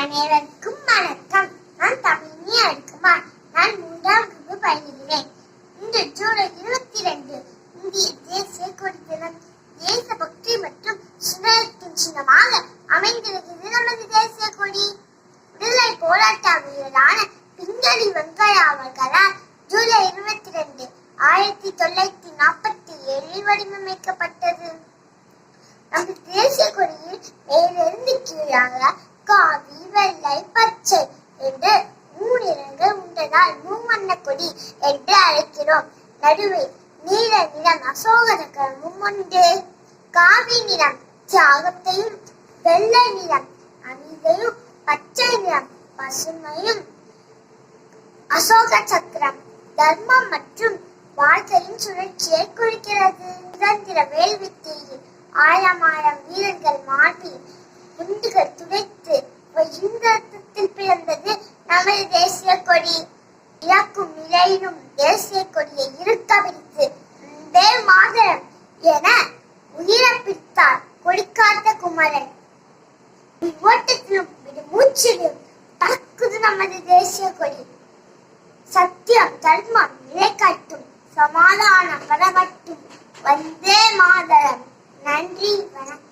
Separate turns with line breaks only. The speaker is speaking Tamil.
அனைவருக்கும் வணக்கம். நான் தமிழி அடுக்குமார் நான் மூன்றாம் வகுப்பு பயிலுகிறேன் இன்று ஜூலை இருபத்தி ரெண்டு இந்திய தேசிய கொடி தினம் தேச பக்தி மற்றும் சுதந்திரத்தின் சின்னமாக அமைந்திருக்கிறது நமது தேசிய கொடி. விடுதலை போராட்ட வீரரான பிங்களி வெங்கையா அவர்களால் ஜூலை இருபத்தி ரெண்டு ஆயிரத்தி தொள்ளாயிரத்தி நாற்பத்தி ஏழில் வடிவமைக்கப்பட்டது. நமது தேசிய கொடியில் மேலிருந்து கீழாக பச்சை என்று மூணிறங்கள் உண்டதால் மூவண்ண கொடி என்று அழைக்கிறோம். நடுவே நீல நிறம் அசோக சக்கரமும் ஒன்று காவி நிறம் தியாகத்தையும் வெள்ளை நிறம் அமைதியும் பச்சை நிறம் பசுமையும். அசோக சக்கரம் தர்மம் மற்றும் வாழ்க்கையின் சுழற்சியை குறிக்கிறது. சுதந்திர வேள்வித்தீயில் ஆயிரம் ஆயிரம் வீரர்கள் மாட்டி குண்டுகள் துடைத்து நமது தேசிய கொடி இறக்கும் நிலையிலும் தேசிய கொடியை இருக்க பிடித்து தே மாதரம் என உயிரப்பித்தார் கொடிக்காத்த குமரன். ஓட்டத்திலும் மூச்சிலும் பறக்குது நமது தேசிய கொடி. சத்தியம் தர்மம் நிலைக்காட்டும் சமாதானம் வரவட்டும் வந்தே மாதரம் நன்றி வணக்கம்.